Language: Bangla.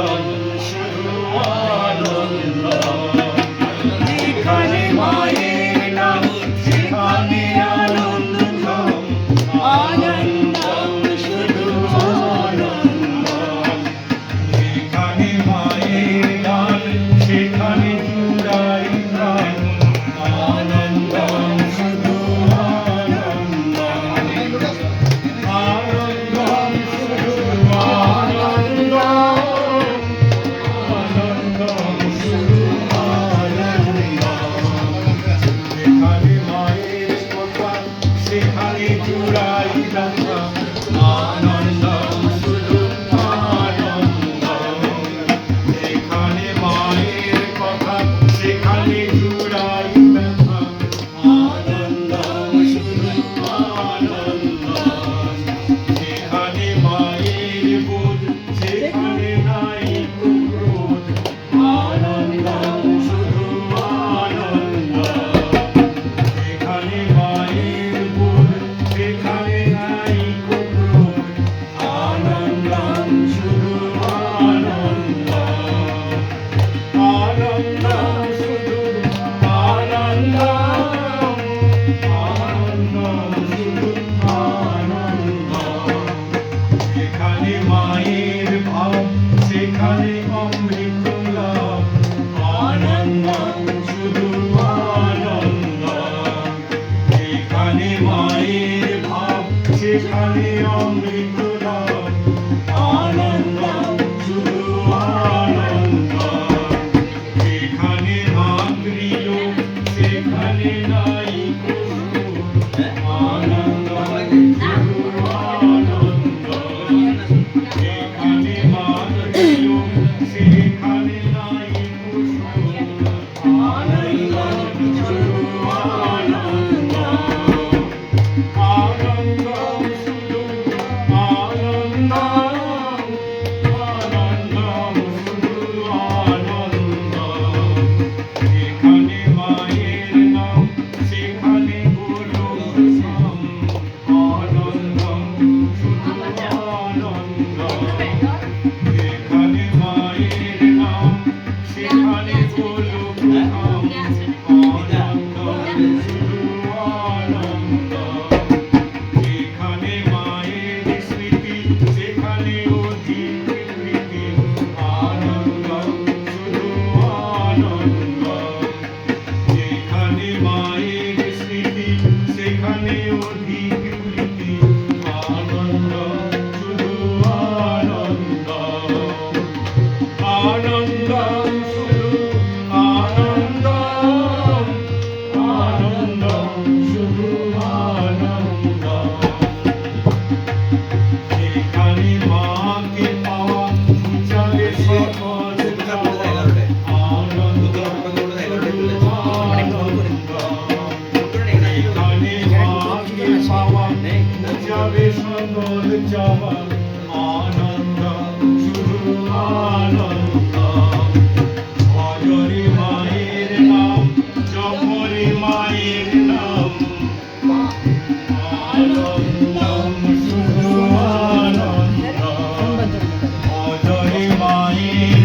আনন্দম যেখানে মায়ের ভাব সেখানে অমৃত যেখানে মায়ের স্মৃতি সেখানে অধি যাওয়া আনন্দ শুধু আনন্দ হজরি মায়ের নাম জহরি মায়ের নাম আনন্দম শুধু আনন্দ হজরি মায়ের